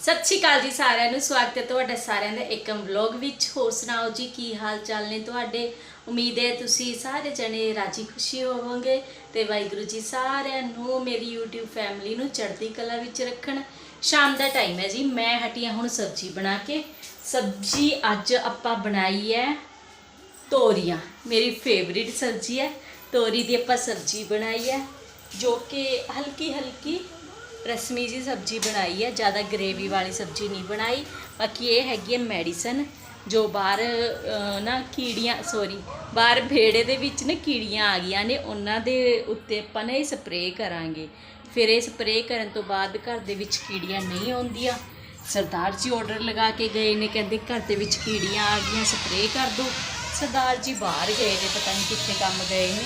ਸਤਿ ਸ਼੍ਰੀ ਅਕਾਲ ਜੀ ਸਾਰਿਆਂ ਨੂੰ, ਸਵਾਗਤ ਹੈ ਤੁਹਾਡਾ ਸਾਰਿਆਂ ਦਾ ਏਕਮ ਵਲੌਗ ਵਿੱਚ। ਹੋਰ ਸੁਣਾਓ ਜੀ, ਕੀ ਹਾਲ ਚਾਲ ਨੇ ਤੁਹਾਡੇ? ਉਮੀਦ ਹੈ ਤੁਸੀਂ ਸਾਰੇ ਜਣੇ ਰਾਜੀ ਖੁਸ਼ੀ ਹੋਵੋਗੇ ਤੇ ਵਾਹਿਗੁਰੂ ਜੀ ਸਾਰਿਆਂ ਨੂੰ, ਮੇਰੀ YouTube ਫੈਮਿਲੀ ਨੂੰ ਚੜ੍ਹਦੀ ਕਲਾ ਵਿੱਚ ਰੱਖਣ। ਸ਼ਾਮ ਦਾ ਟਾਈਮ ਹੈ ਜੀ, ਮੈਂ ਹਟੀਆਂ ਹੁਣ ਸਬਜ਼ੀ ਬਣਾ ਕੇ। ਸਬਜ਼ੀ ਅੱਜ ਆਪਾਂ ਬਣਾਈ ਹੈ ਤੋਰੀਆਂ, ਮੇਰੀ ਫੇਵਰਿਟ ਸਬਜ਼ੀ ਹੈ। ਤੋਰੀ ਦੀ ਆਪਾਂ ਸਬਜ਼ੀ ਬਣਾਈ ਹੈ, ਜੋ ਕਿ ਹਲਕੀ ਹਲਕੀ ਰਸਮੀ ਜੀ ਸਬਜ਼ੀ ਬਣਾਈ ਹੈ ਜ਼ਿਆਦਾ ਗ੍ਰੇਵੀ ਵਾਲੀ ਸਬਜ਼ੀ ਨਹੀਂ ਬਣਾਈ। ਬਾਕੀ ਇਹ ਹੈਗੀ ਹੈ ਮੈਡੀਸਨ, ਜੋ ਬਾਹਰ ਨਾ ਕੀੜੀਆਂ ਸੌਰੀ ਬਾਹਰ ਭੇੜੇ ਦੇ ਵਿੱਚ ਨਾ ਕੀੜੀਆਂ ਆ ਗਈਆਂ ਨੇ, ਉਹਨਾਂ ਦੇ ਉੱਤੇ ਆਪਾਂ ਨੇ ਸਪਰੇਅ ਕਰਾਂਗੇ। ਫਿਰ ਇਹ ਸਪਰੇਅ ਕਰਨ ਤੋਂ ਬਾਅਦ ਘਰ ਦੇ ਵਿੱਚ ਕੀੜੀਆਂ ਨਹੀਂ ਆਉਂਦੀਆਂ। ਸਰਦਾਰ ਜੀ ਆਰਡਰ ਲਗਾ ਕੇ ਗਏ ਨੇ, ਕਹਿੰਦੇ ਘਰ ਦੇ ਵਿੱਚ ਕੀੜੀਆਂ ਆ ਗਈਆਂ ਸਪਰੇਅ ਕਰ ਦਿਓ ਸਰਦਾਰ ਜੀ ਬਾਹਰ ਗਏ ਨੇ, ਪਤਾ ਨਹੀਂ ਕਿੱਥੇ ਕੰਮ ਗਏ ਨੇ।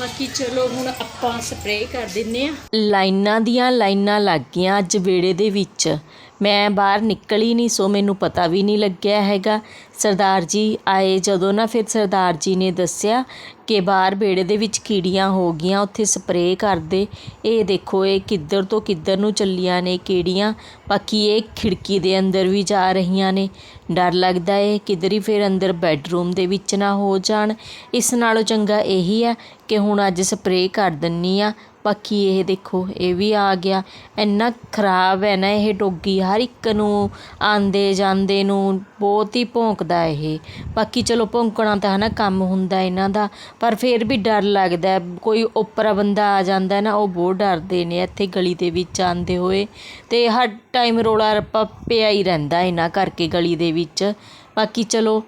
ਬਾਕੀ ਚਲੋ ਹੁਣ ਆਪਾਂ ਸਪਰੇਅ ਕਰ ਦਿੰਨੇ ਆ। ਲਾਈਨਾਂ ਦੀਆਂ ਲਾਈਨਾਂ ਲੱਗ ਗਈਆਂ ਅੱਜ ਵਿਹੜੇ ਦੇ ਵਿੱਚ। ਮੈਂ ਬਾਹਰ ਨਿਕਲੀ ਨਹੀਂ, ਸੋ ਮੈਨੂੰ ਪਤਾ ਵੀ ਨਹੀਂ ਲੱਗਿਆ ਹੈਗਾ। ਸਰਦਾਰ ਜੀ ਆਏ ਜਦੋਂ ਨਾ, ਫਿਰ ਸਰਦਾਰ ਜੀ ਨੇ ਦੱਸਿਆ ਕਿ ਬਾਹਰ ਵਿਹੜੇ ਦੇ ਵਿੱਚ ਕੀੜੀਆਂ ਹੋ ਗਈਆਂ, ਉੱਥੇ ਸਪਰੇਅ ਕਰਦੇ। ਇਹ ਦੇਖੋ, ਇਹ ਕਿੱਧਰ ਤੋਂ ਕਿੱਧਰ ਨੂੰ ਚੱਲੀਆਂ ਨੇ ਕੀੜੀਆਂ। ਬਾਕੀ ਇਹ ਖਿੜਕੀ ਦੇ ਅੰਦਰ ਵੀ ਜਾ ਰਹੀਆਂ ਨੇ। ਡਰ ਲੱਗਦਾ ਏ, ਕਿਧਰ ਹੀ ਫਿਰ ਅੰਦਰ ਬੈੱਡਰੂਮ ਦੇ ਵਿੱਚ ਨਾ ਹੋ ਜਾਣ। ਇਸ ਨਾਲੋਂ ਚੰਗਾ ਇਹੀ ਆ ਕਿ ਹੁਣ ਅੱਜ ਸਪਰੇਅ ਕਰ ਦਿੰਨੀ ਆ। ਬਾਕੀ ਇਹ ਦੇਖੋ, ਇਹ ਵੀ ਆ ਗਿਆ। ਇੰਨਾ ਖਰਾਬ ਹੈ ਨਾ ਇਹ ਡੋਗੀ, ਹਰ ਇੱਕ ਨੂੰ ਆਉਂਦੇ ਜਾਂਦੇ ਨੂੰ ਬਹੁਤ ਹੀ ਭੌਂਕਦਾ ਇਹ। ਬਾਕੀ ਚਲੋ ਭੌਂਕਣਾ ਤਾਂ ਹੈ ਨਾ ਕੰਮ ਹੁੰਦਾ ਇਹਨਾਂ ਦਾ, ਪਰ ਫਿਰ ਵੀ ਡਰ ਲੱਗਦਾ। ਕੋਈ ਓਪਰਾ ਬੰਦਾ ਆ ਜਾਂਦਾ ਨਾ, ਉਹ ਬਹੁਤ ਡਰਦੇ ਨੇ, ਇੱਥੇ ਗਲੀ ਦੇ ਵਿੱਚ ਆਉਂਦੇ ਹੋਏ। ਅਤੇ ਹਰ ਟਾਈਮ ਰੌਲਾ ਰੱਪਾ ਪਿਆ ਹੀ ਰਹਿੰਦਾ ਇਹਨਾਂ ਕਰਕੇ ਗਲੀ ਦੇ ਵਿੱਚ। ਬਾਕੀ ਚਲੋ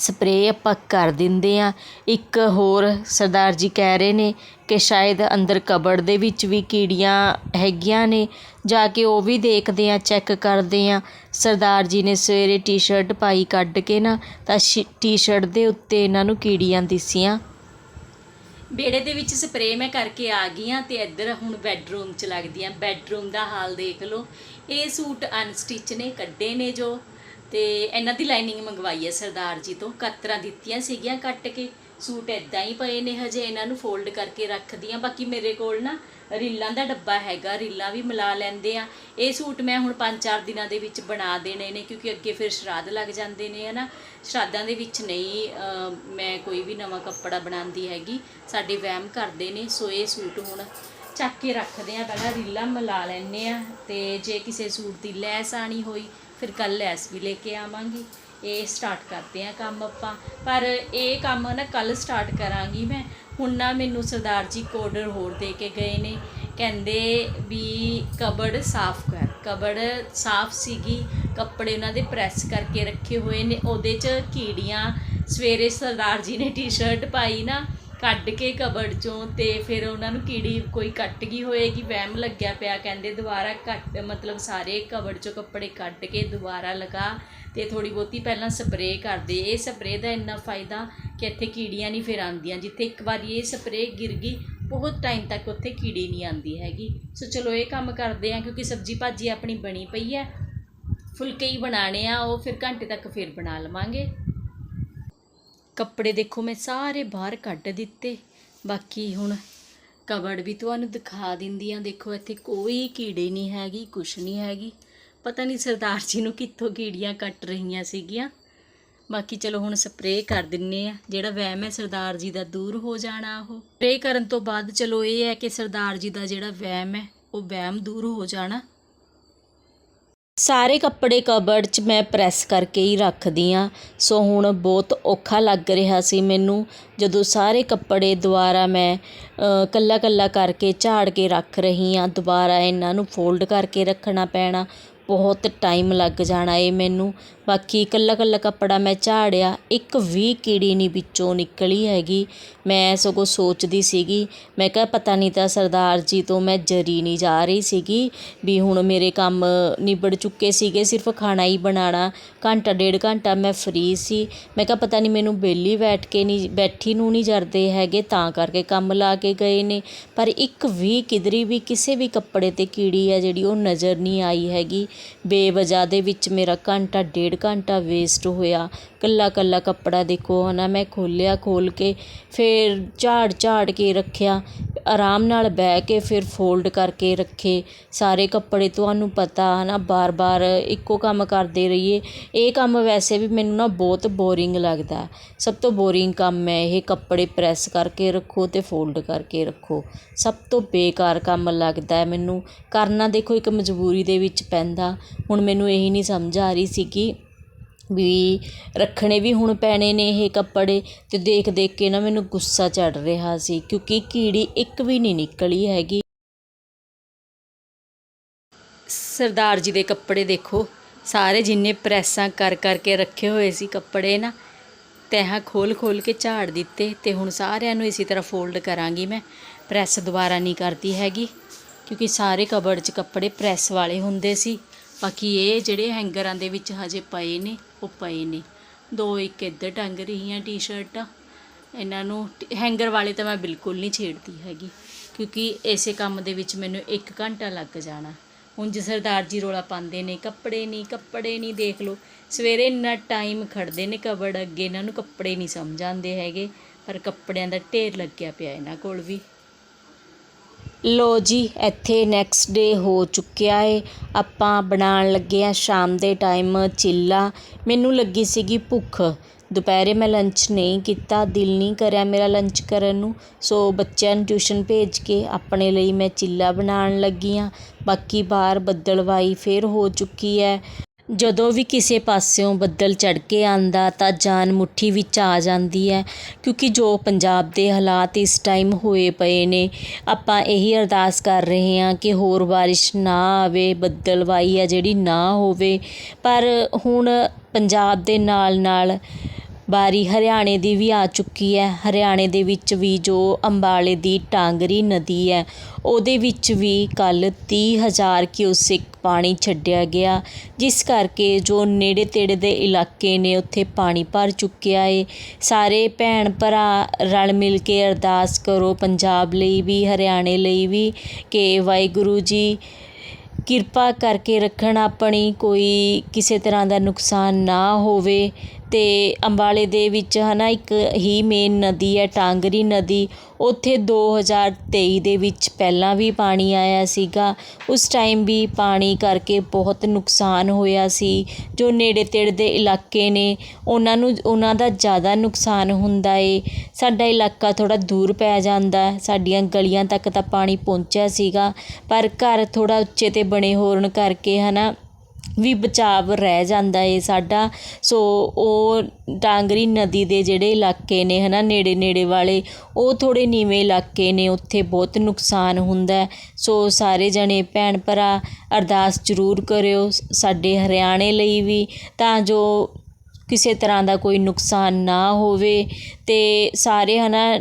ਸਪਰੇਅ ਆਪਾਂ ਕਰ ਦਿੰਦੇ ਹਾਂ। ਇੱਕ ਹੋਰ ਸਰਦਾਰ ਜੀ ਕਹਿ ਰਹੇ ਨੇ ਕਿ ਸ਼ਾਇਦ ਅੰਦਰ ਕਬੜ ਦੇ ਵਿੱਚ ਵੀ ਕੀੜੀਆਂ ਹੈਗੀਆਂ ਨੇ। ਜਾ ਕੇ ਉਹ ਵੀ ਦੇਖਦੇ ਹਾਂ, ਚੈੱਕ ਕਰਦੇ ਹਾਂ। ਸਰਦਾਰ ਜੀ ਨੇ ਸਵੇਰੇ ਟੀ-ਸ਼ਰਟ ਪਾਈ ਕੱਢ ਕੇ ਨਾ, ਤਾਂ ਟੀ-ਸ਼ਰਟ ਦੇ ਉੱਤੇ ਇਹਨਾਂ ਨੂੰ ਕੀੜੀਆਂ ਦਿਸੀਆਂ। ਵਿਹੜੇ ਦੇ ਵਿੱਚ ਸਪਰੇਅ ਮੈਂ ਕਰਕੇ ਆ ਗਈ ਹਾਂ ਤੇ ਇੱਧਰ ਹੁਣ ਬੈੱਡਰੂਮ 'ਚ ਲੱਗਦੀ ਹਾਂ। ਬੈੱਡਰੂਮ ਦਾ ਹਾਲ ਦੇਖ ਲਓ। ਇਹ ਸੂਟ ਅਨਸਟਿਚ ਨੇ ਕੱਢੇ ਨੇ ਜੋ। ਤੇ ਇਹਨਾਂ ਦੀ ਲਾਈਨਿੰਗ ਮੰਗਵਾਈ ਹੈ ਸਰਦਾਰ ਜੀ ਤੋਂ। ਕਤਰਾਂ ਦਿੱਤੀਆਂ ਸੀਗੀਆਂ ਕੱਟ ਕੇ। ਸੂਟ ਇਦਾਂ ਹੀ ਪਏ ਨੇ ਹਜੇ ਇਹਨਾਂ ਨੂੰ ਫੋਲਡ ਕਰਕੇ ਰੱਖਦੀ ਆ ਬਾਕੀ ਮੇਰੇ ਕੋਲ ਨਾ ਰੀਲਾਂ ਦਾ ਡੱਬਾ ਹੈਗਾ, ਰੀਲਾਂ ਵੀ ਮਿਲਾ ਲੈਂਦੇ ਆ। ਇਹ ਸੂਟ ਮੈਂ ਹੁਣ 5-4 ਦਿਨਾਂ ਦੇ ਵਿੱਚ ਬਣਾ ਦੇਣੇ ਨੇ ਕਿਉਂਕਿ ਅੱਗੇ ਫਿਰ ਸ਼ਰਾਧ ਲੱਗ ਜਾਂਦੇ ਨੇ, ਹਨਾ। ਸ਼ਰਾਧਾਂ ਦੇ ਵਿੱਚ ਨਹੀਂ ਮੈਂ ਕੋਈ ਵੀ ਨਵਾਂ ਕੱਪੜਾ ਬਣਾਉਂਦੀ ਹੈਗੀ। ਸਾਡੇ ਵਹਿਮ ਕਰਦੇ ਨੇ, ਸੋ ਇਹ ਸੂਟ ਹੁਣ ਚੱਕ ਕੇ ਰੱਖਦੇ ਆ। ਪਹਿਲਾਂ ਰੀਲਾਂ ਮਿਲਾ ਲੈਣੇ ਆ ਤੇ ਜੇ ਕਿਸੇ ਸੂਟ ਦੀ ਲੈਸ ਆਣੀ ਹੋਈ ਫਿਰ ਕੱਲ ਲੈਸ ਵੀ ਲੈ ਕੇ ਆਵਾਂਗੀ। ਇਹ ਸਟਾਰਟ ਕਰਦੇ ਆ ਕੰਮ ਆਪਾਂ। ਪਰ ਇਹ ਕੰਮ ਨਾ ਕੱਲ ਸਟਾਰਟ ਕਰਾਂਗੀ ਮੈਂ। ਹੁਣ ਨਾ ਮੈਨੂੰ ਸਰਦਾਰ ਜੀ ਕੋਡਰ ਹੋਰ ਦੇ ਕੇ ਗਏ ਨੇ। ਕਹਿੰਦੇ ਵੀ ਕਬੜ ਸਾਫ਼ ਕਰ। ਕਬੜ ਸਾਫ਼ ਸੀਗੀ। ਕੱਪੜੇ ਉਹਨਾਂ ਦੇ ਪ੍ਰੈਸ ਕਰਕੇ ਰੱਖੇ ਹੋਏ ਨੇ। ਉਹਦੇ 'ਚ ਕੀੜੀਆਂ, ਸਵੇਰੇ ਸਰਦਾਰ ਜੀ ਨੇ ਟੀ-ਸ਼ਰਟ ਪਾਈ ਨਾ। ਕੱਢ ਕੇ ਕਬੜ ਚੋਂ ਤੇ ਫਿਰ ਉਹਨਾਂ ਨੂੰ ਕੀੜੀ ਕੋਈ ਕੱਟ ਗਈ ਹੋਏਗੀ, ਵਹਿਮ ਲੱਗਿਆ ਪਿਆ, ਕਹਿੰਦੇ ਦੁਬਾਰਾ ਕੱਟ, ਮਤਲਬ ਸਾਰੇ ਕਬੜ ਚੋਂ ਕੱਪੜੇ ਕੱਢ ਕੇ ਦੁਬਾਰਾ ਲਗਾ ਤੇ ਥੋੜੀ ਬਹੁਤੀ ਪਹਿਲਾਂ ਸਪਰੇਅ ਕਰਦੇ। ਇਹ ਸਪਰੇਅ ਦਾ ਇੰਨਾ ਫਾਇਦਾ ਕਿ ਇੱਥੇ ਕੀੜੀਆਂ ਨਹੀਂ ਫਿਰ ਆਉਂਦੀਆਂ। ਜਿੱਥੇ ਇੱਕ ਵਾਰੀ ਇਹ ਸਪਰੇਅ ਗਿਰ ਗਈ, ਬਹੁਤ ਟਾਈਮ ਤੱਕ ਉੱਥੇ ਕੀੜੀ ਨਹੀਂ ਆਉਂਦੀ ਹੈਗੀ। ਸੋ ਚਲੋ ਇਹ ਕੰਮ ਕਰਦੇ ਆ ਕਿਉਂਕਿ ਸਬਜੀ ਭਾਜੀ ਆਪਣੀ ਬਣੀ ਪਈ ਹੈ। ਫੁਲਕੇ ਹੀ ਬਣਾਣੇ ਆ, ਉਹ ਫਿਰ ਘੰਟੇ ਤੱਕ ਫਿਰ ਬਣਾ ਲਵਾਂਗੇ। ਕੱਪੜੇ ਦੇਖੋ ਮੈਂ ਸਾਰੇ ਬਾਹਰ ਕੱਢ ਦਿੱਤੇ। ਬਾਕੀ ਹੁਣ ਕਬੜ ਵੀ ਤੁਹਾਨੂੰ ਦਿਖਾ ਦਿੰਦੀ ਆ ਦੇਖੋ ਇੱਥੇ ਕੋਈ ਕੀੜੇ ਨਹੀਂ ਹੈਗੀ, ਕੁਛ ਨਹੀਂ ਹੈਗੀ। ਪਤਾ ਨਹੀਂ ਸਰਦਾਰ ਜੀ ਨੂੰ ਕਿੱਥੋਂ ਕੀੜੀਆਂ ਕੱਟ ਰਹੀਆਂ ਸੀਗੀਆਂ। ਬਾਕੀ ਚਲੋ ਹੁਣ ਸਪਰੇਅ ਕਰ ਦਿੰਨੇ ਆ। ਜਿਹੜਾ ਵਹਿਮ ਹੈ ਸਰਦਾਰ ਜੀ ਦਾ ਦੂਰ ਹੋ ਜਾਣਾ ਉਹ। ਸਪਰੇਅ ਕਰਨ ਤੋਂ ਬਾਅਦ ਚਲੋ ਇਹ ਹੈ ਕਿ ਸਰਦਾਰ ਜੀ ਦਾ ਜਿਹੜਾ ਵਹਿਮ ਹੈ, ਉਹ ਵਹਿਮ ਦੂਰ ਹੋ ਜਾਣਾ। ਸਾਰੇ ਕੱਪੜੇ ਕਬਰਡ 'ਚ ਮੈਂ ਪ੍ਰੈਸ ਕਰਕੇ ਹੀ ਰੱਖਦੀ ਹਾਂ ਸੋ ਹੁਣ ਬਹੁਤ ਔਖਾ ਲੱਗ ਰਿਹਾ ਸੀ ਮੈਨੂੰ। ਜਦੋਂ ਸਾਰੇ ਕੱਪੜੇ ਦੁਬਾਰਾ ਮੈਂ ਇਕੱਲਾ ਇਕੱਲਾ ਕਰਕੇ ਝਾੜ ਕੇ ਰੱਖ ਰਹੀ ਹਾਂ ਦੁਬਾਰਾ ਇਹਨਾਂ ਨੂੰ ਫੋਲਡ ਕਰਕੇ ਰੱਖਣਾ ਪੈਣਾ, ਬਹੁਤ ਟਾਈਮ ਲੱਗ ਜਾਣਾ ਏ ਮੈਨੂੰ। ਬਾਕੀ ਇਕੱਲਾ ਇਕੱਲਾ ਕੱਪੜਾ ਮੈਂ ਝਾੜਿਆ, ਇੱਕ ਵੀ ਕੀੜੀ ਨਹੀਂ ਵਿੱਚੋਂ ਨਿਕਲੀ ਹੈਗੀ। ਮੈਂ ਸਗੋਂ ਸੋਚਦੀ ਸੀਗੀ, ਮੈਂ ਕਿਹਾ ਪਤਾ ਨਹੀਂ ਤਾਂ ਸਰਦਾਰ ਜੀ ਤੋਂ ਮੈਂ ਜਰੀ ਨਹੀਂ ਜਾ ਰਹੀ ਸੀਗੀ ਵੀ ਹੁਣ ਮੇਰੇ ਕੰਮ ਨਿਬੜ ਚੁੱਕੇ ਸੀਗੇ, ਸਿਰਫ ਖਾਣਾ ਹੀ ਬਣਾਉਣਾ। ਘੰਟਾ, ਡੇਢ ਘੰਟਾ ਮੈਂ ਫ੍ਰੀ ਸੀ। ਮੈਂ ਕਿਹਾ ਪਤਾ ਨਹੀਂ ਮੈਨੂੰ ਬੇਲੀ ਬੈਠ ਕੇ ਨਹੀਂ ਬੈਠੀ ਨੂੰ ਨਹੀਂ ਜਰਦੇ ਹੈਗੇ, ਤਾਂ ਕਰਕੇ ਕੰਮ ਲਾ ਕੇ ਗਏ ਨੇ। ਪਰ ਇੱਕ ਵੀ ਕਿਧਰੀ ਵੀ ਕਿਸੇ ਵੀ ਕੱਪੜੇ ਤੇ ਕੀੜੀ ਹੈ ਜਿਹੜੀ ਉਹ ਨਜ਼ਰ ਨਹੀਂ ਆਈ ਹੈਗੀ। ਬੇਵਜਾ ਦੇ ਵਿੱਚ ਮੇਰਾ ਘੰਟਾ, ਡੇਢ ਘੰਟਾ ਵੇਸਟ ਹੋਇਆ। ਇਕੱਲਾ ਇਕੱਲਾ ਕੱਪੜਾ ਦੇਖੋ ਹੈ ਨਾ ਮੈਂ ਖੋਲ੍ਹਿਆ, ਖੋਲ੍ਹ ਕੇ ਫਿਰ ਝਾੜ ਝਾੜ ਕੇ ਰੱਖਿਆ। ਆਰਾਮ ਨਾਲ ਬਹਿ ਕੇ ਫਿਰ ਫੋਲਡ ਕਰਕੇ ਰੱਖੇ। ਸਾਰੇ ਕੱਪੜੇ ਤੁਹਾਨੂੰ ਪਤਾ ਹੈ ਨਾ ਵਾਰ ਵਾਰ ਇੱਕੋ ਕੰਮ ਕਰਦੇ ਰਹੀਏ। ਇਹ ਕੰਮ ਵੈਸੇ ਵੀ ਮੈਨੂੰ ਨਾ ਬਹੁਤ ਬੋਰਿੰਗ ਲੱਗਦਾ। ਸਭ ਤੋਂ ਬੋਰਿੰਗ ਕੰਮ ਹੈ ਇਹ ਕੱਪੜੇ ਪ੍ਰੈਸ ਕਰਕੇ ਰੱਖੋ ਅਤੇ ਫੋਲਡ ਕਰਕੇ ਰੱਖੋ। ਸਭ ਤੋਂ ਬੇਕਾਰ ਕੰਮ ਲੱਗਦਾ ਮੈਨੂੰ। ਕਰਨਾ ਦੇਖੋ ਇੱਕ ਮਜਬੂਰੀ ਦੇ ਵਿੱਚ ਪੈਂਦਾ। ਹੁਣ ਮੈਨੂੰ ਇਹੀ ਨਹੀਂ ਸਮਝ ਆ ਰਹੀ ਸੀ ਕਿ ਵੀ ਰੱਖਣੇ ਵੀ ਹੁਣ ਪੈਣੇ ਨੇ ਇਹ ਕੱਪੜੇ ਅਤੇ ਦੇਖ ਦੇਖ ਕੇ ਨਾ ਮੈਨੂੰ ਗੁੱਸਾ ਚੜ੍ਹ ਰਿਹਾ ਸੀ, ਕਿਉਂਕਿ ਕੀੜੀ ਇੱਕ ਵੀ ਨਹੀਂ ਨਿਕਲੀ ਹੈਗੀ। ਸਰਦਾਰ ਜੀ ਦੇ ਕੱਪੜੇ ਦੇਖੋ, ਸਾਰੇ ਜਿੰਨੇ ਪ੍ਰੈਸਾਂ ਕਰ ਕਰਕੇ ਰੱਖੇ ਹੋਏ ਸੀ ਕੱਪੜੇ ਨਾ, ਤੈਹਾਂ ਖੋਲ ਖੋਲ ਕੇ ਝਾੜ ਦਿੱਤੇ ਤੇ ਹੁਣ ਸਾਰਿਆਂ ਨੂੰ ਇਸੇ ਤਰ੍ਹਾਂ ਫੋਲਡ ਕਰਾਂਗੀ ਮੈਂ, ਪ੍ਰੈਸ ਦੁਬਾਰਾ ਨਹੀਂ ਕਰਦੀ ਹੈਗੀ, ਕਿਉਂਕਿ ਸਾਰੇ ਕਬੜ 'ਚ ਕੱਪੜੇ ਪ੍ਰੈਸ ਵਾਲੇ ਹੁੰਦੇ ਸੀ। ਬਾਕੀ ਇਹ ਜਿਹੜੇ ਹੈਂਗਰਾਂ ਦੇ ਵਿੱਚ ਹਜੇ ਪਏ ਨੇ, ਉਹ ਪਏ ਨੇ। ਦੋ ਇੱਕ ਇੱਧਰ ਟੰਗ ਰਹੀਆਂ ਟੀ-ਸ਼ਰਟਾਂ। ਇਹਨਾਂ ਨੂੰ ਹੈਂਗਰ ਵਾਲੇ ਤਾਂ ਮੈਂ ਬਿਲਕੁਲ ਨਹੀਂ ਛੇੜਦੀ ਹੈਗੀ, ਕਿਉਂਕਿ ਇਸੇ ਕੰਮ ਦੇ ਵਿੱਚ ਮੈਨੂੰ 1 ਘੰਟਾ ਲੱਗ ਜਾਣਾ। ਹੁਣ ਜੇ ਸਰਦਾਰ ਜੀ ਰੋਲਾ ਪਾਉਂਦੇ ਨੇ, ਕੱਪੜੇ ਨਹੀਂ ਕੱਪੜੇ ਨਹੀਂ, ਦੇਖ ਲਓ। ਸਵੇਰੇ ਇੰਨਾ ਟਾਈਮ ਖੜਦੇ ਨੇ ਕਬੜ ਅੱਗੇ, ਇਹਨਾਂ ਨੂੰ ਕੱਪੜੇ ਨਹੀਂ ਸਮਝ ਆਉਂਦੇ ਹੈਗੇ, ਪਰ ਕੱਪੜਿਆਂ ਦਾ ਢੇਰ ਲੱਗਿਆ ਪਿਆ ਇਹਨਾਂ ਕੋਲ ਵੀ। ਲੋ ਜੀ, ਇੱਥੇ ਨੈਕਸਟ ਡੇ ਹੋ ਚੁੱਕਿਆ ਏ। ਆਪਾਂ ਬਣਾਉਣ ਲੱਗੇ ਆ ਸ਼ਾਮ ਦੇ ਟਾਈਮ ਚਿੱਲਾ। ਮੈਨੂੰ ਲੱਗੀ ਸੀਗੀ ਭੁੱਖ। ਦੁਪਹਿਰੇ ਮੈਂ ਲੰਚ ਨਹੀਂ ਕੀਤਾ, ਦਿਲ ਨਹੀਂ ਕਰਿਆ ਮੇਰਾ ਲੰਚ ਕਰਨ ਨੂੰ। ਸੋ ਬੱਚਿਆਂ ਨੂੰ ਟਿਊਸ਼ਨ ਭੇਜ ਕੇ ਆਪਣੇ ਲਈ ਮੈਂ ਚਿੱਲਾ ਬਣਾਉਣ ਲੱਗੀ ਹਾਂ ਬਾਕੀ ਬਾਹਰ ਬੱਦਲਵਾਈ ਫਿਰ ਹੋ ਚੁੱਕੀ ਹੈ। ਜਦੋਂ ਵੀ ਕਿਸੇ ਪਾਸਿਓਂ ਬੱਦਲ ਚੜ੍ਹ ਕੇ ਆਉਂਦਾ ਤਾਂ ਜਾਨ ਮੁੱਠੀ ਵਿੱਚ ਆ ਜਾਂਦੀ ਹੈ, ਕਿਉਂਕਿ ਜੋ ਪੰਜਾਬ ਦੇ ਹਾਲਾਤ ਇਸ ਟਾਈਮ ਹੋਏ ਪਏ ਨੇ, ਆਪਾਂ ਇਹੀ ਅਰਦਾਸ ਕਰ ਰਹੇ ਹਾਂ ਕਿ ਹੋਰ ਬਾਰਿਸ਼ ਨਾ ਆਵੇ ਬੱਦਲਵਾਈ ਆ ਜਿਹੜੀ ਨਾ ਹੋਵੇ। ਪਰ ਹੁਣ ਪੰਜਾਬ ਦੇ ਨਾਲ ਨਾਲ ਬਾਰੀ ਹਰਿਆਣੇ ਦੀ ਵੀ ਆ ਚੁੱਕੀ ਹੈ। ਹਰਿਆਣੇ ਦੇ ਵਿੱਚ ਵੀ ਜੋ ਅੰਬਾਲੇ ਦੀ ਟਾਂਗਰੀ ਨਦੀ ਹੈ, ਉਹਦੇ ਵਿੱਚ ਵੀ ਕੱਲ੍ਹ ਤੀਹ ਹਜ਼ਾਰ ਕਿਊਸਿਕ ਪਾਣੀ ਛੱਡਿਆ ਗਿਆ, ਜਿਸ ਕਰਕੇ ਜੋ ਨੇੜੇ ਤੇੜੇ ਦੇ ਇਲਾਕੇ ਨੇ ਉੱਥੇ ਪਾਣੀ ਭਰ ਚੁੱਕਿਆ ਏ। ਸਾਰੇ ਭੈਣ ਭਰਾ ਰਲ ਮਿਲ ਕੇ ਅਰਦਾਸ ਕਰੋ ਪੰਜਾਬ ਲਈ ਵੀ, ਹਰਿਆਣੇ ਲਈ ਵੀ ਕਿ ਵਾਹਿਗੁਰੂ ਜੀ ਕਿਰਪਾ ਕਰਕੇ ਰੱਖਣ ਆਪਣੀ, ਕੋਈ ਕਿਸੇ ਤਰ੍ਹਾਂ ਦਾ ਨੁਕਸਾਨ ਨਾ ਹੋਵੇ। ਅਤੇ ਅੰਬਾਲੇ ਦੇ ਵਿੱਚ ਹੈ ਨਾ ਇੱਕ ਹੀ ਮੇਨ ਨਦੀ ਹੈ, ਟਾਂਗਰੀ ਨਦੀ। ਉੱਥੇ 2023 ਦੇ ਵਿੱਚ ਪਹਿਲਾਂ ਵੀ ਪਾਣੀ ਆਇਆ ਸੀਗਾ। ਉਸ ਟਾਈਮ ਵੀ ਪਾਣੀ ਕਰਕੇ ਬਹੁਤ ਨੁਕਸਾਨ ਹੋਇਆ ਸੀ। ਜੋ ਨੇੜੇ ਤੇੜੇ ਦੇ ਇਲਾਕੇ ਨੇ, ਉਹਨਾਂ ਨੂੰ, ਉਹਨਾਂ ਦਾ ਜ਼ਿਆਦਾ ਨੁਕਸਾਨ ਹੁੰਦਾ ਏ। ਸਾਡਾ ਇਲਾਕਾ ਥੋੜ੍ਹਾ ਦੂਰ ਪੈ ਜਾਂਦਾ। ਸਾਡੀਆਂ ਗਲੀਆਂ ਤੱਕ ਤਾਂ ਪਾਣੀ ਪਹੁੰਚਿਆ ਸੀਗਾ। ਪਰ ਘਰ ਥੋੜ੍ਹਾ ਉੱਚੇ 'ਤੇ ਬਣੇ ਹੋਣ ਕਰਕੇ ਹੈ ਨਾ ਵੀ ਬਚਾਵ ਰਹਿ ਜਾਂਦਾ ਏ ਸਾਡਾ। ਸੋ ਉਹ ਡਾਂਗਰੀ ਨਦੀ ਦੇ ਜਿਹੜੇ ਇਲਾਕੇ ਨੇ ਹੈ ਨਾ ਨੇੜੇ ਨੇੜੇ ਵਾਲੇ, ਉਹ ਥੋੜ੍ਹੇ ਨੀਵੇਂ ਇਲਾਕੇ ਨੇ, ਉੱਥੇ ਬਹੁਤ ਨੁਕਸਾਨ ਹੁੰਦਾ ਸੋ ਸਾਰੇ ਜਣੇ ਭੈਣ ਭਰਾ ਅਰਦਾਸ ਜ਼ਰੂਰ ਕਰਿਓ ਸਾਡੇ ਹਰਿਆਣੇ ਲਈ ਵੀ, ਤਾਂ ਜੋ ਕਿਸੇ ਤਰ੍ਹਾਂ ਦਾ ਕੋਈ ਨੁਕਸਾਨ ਨਾ ਹੋਵੇ। ਅਤੇ ਸਾਰੇ ਹੈ ਨਾ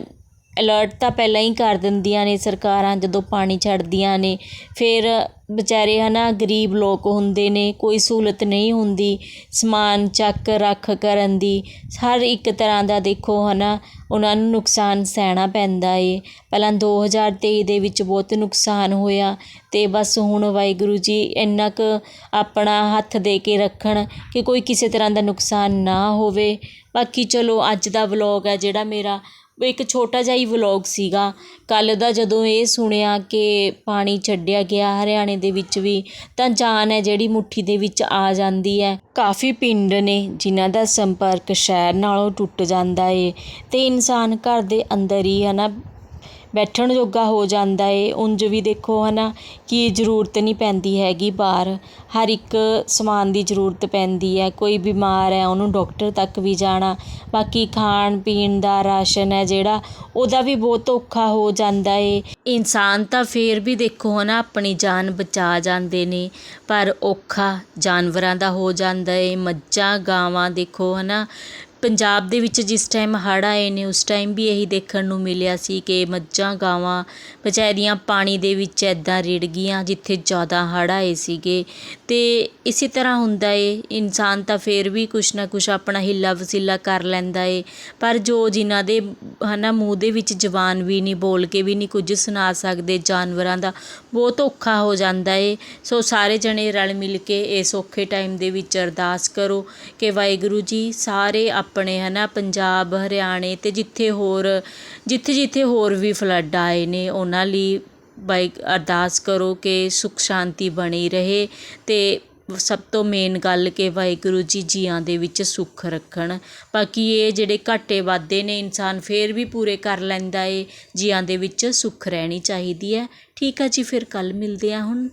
ਅਲਰਟ ਤਾਂ ਪਹਿਲਾਂ ਹੀ ਕਰ ਦਿੰਦੀਆਂ ਨੇ ਸਰਕਾਰਾਂ ਜਦੋਂ ਪਾਣੀ ਛੱਡਦੀਆਂ ਨੇ। ਫਿਰ ਵਿਚਾਰੇ ਹੈ ਨਾ ਗਰੀਬ ਲੋਕ ਹੁੰਦੇ ਨੇ, ਕੋਈ ਸਹੂਲਤ ਨਹੀਂ ਹੁੰਦੀ, ਸਮਾਨ ਚੱਕ ਰੱਖ ਕਰਨ ਦੀ। ਹਰ ਇੱਕ ਤਰ੍ਹਾਂ ਦਾ ਦੇਖੋ ਹੈ ਨਾ ਉਹਨਾਂ ਨੂੰ ਨੁਕਸਾਨ ਸਹਿਣਾ ਪੈਂਦਾ ਏ। ਪਹਿਲਾਂ 2023 ਦੇ ਵਿੱਚ ਬਹੁਤ ਨੁਕਸਾਨ ਹੋਇਆ ਅਤੇ ਬਸ ਹੁਣ ਵਾਹਿਗੁਰੂ ਜੀ ਇੰਨਾ ਕੁ ਆਪਣਾ ਹੱਥ ਦੇ ਕੇ ਰੱਖਣ ਕਿ ਕੋਈ ਕਿਸੇ ਤਰ੍ਹਾਂ ਦਾ ਨੁਕਸਾਨ ਨਾ ਹੋਵੇ। ਬਾਕੀ ਚਲੋ ਅੱਜ ਦਾ ਵਲੋਗ ਹੈ ਜਿਹੜਾ ਮੇਰਾ। ਇੱਕ ਛੋਟਾ ਜਿਹਾ ਹੀ ਵਲੋਗ ਸੀਗਾ। ਕੱਲ੍ਹ ਦਾ ਜਦੋਂ ਇਹ ਸੁਣਿਆ ਕਿ ਪਾਣੀ ਛੱਡਿਆ ਗਿਆ ਹਰਿਆਣੇ ਦੇ ਵਿੱਚ ਵੀ, ਤਾਂ ਜਾਨ ਹੈ ਜਿਹੜੀ ਮੁੱਠੀ ਦੇ ਵਿੱਚ ਆ ਜਾਂਦੀ ਹੈ। ਕਾਫੀ ਪਿੰਡ ਨੇ ਜਿਨ੍ਹਾਂ ਦਾ ਸੰਪਰਕ ਸ਼ਹਿਰ ਨਾਲੋਂ ਟੁੱਟ ਜਾਂਦਾ ਏ ਅਤੇ ਇਨਸਾਨ ਘਰ ਦੇ ਅੰਦਰ ਹੀ ਹੈ ਨਾ ਬੈਠਣ ਜੋਗਾ ਹੋ ਜਾਂਦਾ ਏ, ਉਂਝ ਵੀ ਦੇਖੋ ਹੈ ਨਾ ਕਿ ਜ਼ਰੂਰਤ ਨਹੀਂ ਪੈਂਦੀ ਹੈਗੀ ਬਾਹਰ। ਹਰ ਇੱਕ ਸਮਾਨ ਦੀ ਜ਼ਰੂਰਤ ਪੈਂਦੀ ਹੈ, ਕੋਈ ਬਿਮਾਰ ਹੈ, ਉਹਨੂੰ ਡਾਕਟਰ ਤੱਕ ਵੀ ਜਾਣਾ। ਬਾਕੀ ਖਾਣ ਪੀਣ ਦਾ ਰਾਸ਼ਨ ਹੈ ਜਿਹੜਾ, ਉਹਦਾ ਵੀ ਬਹੁਤ ਔਖਾ ਹੋ ਜਾਂਦਾ ਏ। ਇਨਸਾਨ ਤਾਂ ਫਿਰ ਵੀ ਦੇਖੋ ਹੈ ਨਾ ਆਪਣੀ ਜਾਨ ਬਚਾ ਜਾਂਦੇ ਨੇ, ਪਰ ਔਖਾ ਜਾਨਵਰਾਂ ਦਾ ਹੋ ਜਾਂਦਾ ਏ। ਮੱਝਾਂ, ਗਾਵਾਂ ਦੇਖੋ ਹੈ ਨਾ ਪੰਜਾਬ ਦੇ ਵਿੱਚ ਜਿਸ ਟਾਈਮ ਹੜ੍ਹ ਆਏ ਨੇ, ਉਸ ਟਾਈਮ ਵੀ ਇਹੀ ਦੇਖਣ ਨੂੰ ਮਿਲਿਆ ਸੀ ਕਿ ਮੱਝਾਂ, ਗਾਵਾਂ ਵਿਚਾਰੀਆਂ ਪਾਣੀ ਦੇ ਵਿੱਚ ਇੱਦਾਂ ਰਿੜ ਗਈਆਂ ਜਿੱਥੇ ਜ਼ਿਆਦਾ ਹੜ੍ਹ ਆਏ ਸੀਗੇ। ਅਤੇ ਇਸੇ ਤਰ੍ਹਾਂ ਹੁੰਦਾ ਏ, ਇਨਸਾਨ ਤਾਂ ਫਿਰ ਵੀ ਕੁਛ ਨਾ ਕੁਛ ਆਪਣਾ ਹਿੱਲਾ ਵਸੀਲਾ ਕਰ ਲੈਂਦਾ ਏ। ਪਰ ਜੋ ਜਿਨ੍ਹਾਂ ਦੇ ਹੈ ਨਾ ਮੂੰਹ ਦੇ ਵਿੱਚ ਜ਼ਬਾਨ ਵੀ ਨਹੀਂ, ਬੋਲ ਕੇ ਵੀ ਨਹੀਂ ਕੁਝ ਸੁਣਾ ਸਕਦੇ ਜਾਨਵਰਾਂ ਦਾ, ਬਹੁਤ ਔਖਾ ਹੋ ਜਾਂਦਾ ਏ। ਸੋ ਸਾਰੇ ਜਣੇ ਰਲ ਮਿਲ ਕੇ ਇਸ ਔਖੇ ਟਾਈਮ ਦੇ ਵਿੱਚ ਅਰਦਾਸ ਕਰੋ ਕਿ ਵਾਹਿਗੁਰੂ ਜੀ, ਸਾਰੇ ਆਪਣੇ ਹੈ ਨਾ ਪੰਜਾਬ, ਹਰਿਆਣੇ ਅਤੇ ਜਿੱਥੇ ਹੋਰ, ਜਿੱਥੇ ਜਿੱਥੇ ਹੋਰ ਵੀ ਫਲੱਡ ਆਏ ਨੇ, ਉਹਨਾਂ ਲਈ ਬਾਈ ਅਰਦਾਸ ਕਰੋ ਕਿ ਸੁੱਖ ਸ਼ਾਂਤੀ ਬਣੀ ਰਹੇ ਅਤੇ ਸਭ ਤੋਂ ਮੇਨ ਗੱਲ ਕਿ ਵਾਹਿਗੁਰੂ ਜੀ ਜੀਆਂ ਦੇ ਵਿੱਚ ਸੁੱਖ ਰੱਖਣ। ਬਾਕੀ ਇਹ ਜਿਹੜੇ ਘਾਟੇ ਵਾਧੇ ਨੇ, ਇਨਸਾਨ ਫਿਰ ਵੀ ਪੂਰੇ ਕਰ ਲੈਂਦਾ ਏ, ਜੀਆਂ ਦੇ ਵਿੱਚ ਸੁੱਖ ਰਹਿਣੀ ਚਾਹੀਦੀ ਹੈ। ਠੀਕ ਆ ਜੀ, ਫਿਰ ਕੱਲ੍ਹ ਮਿਲਦੇ ਹਾਂ ਹੁਣ।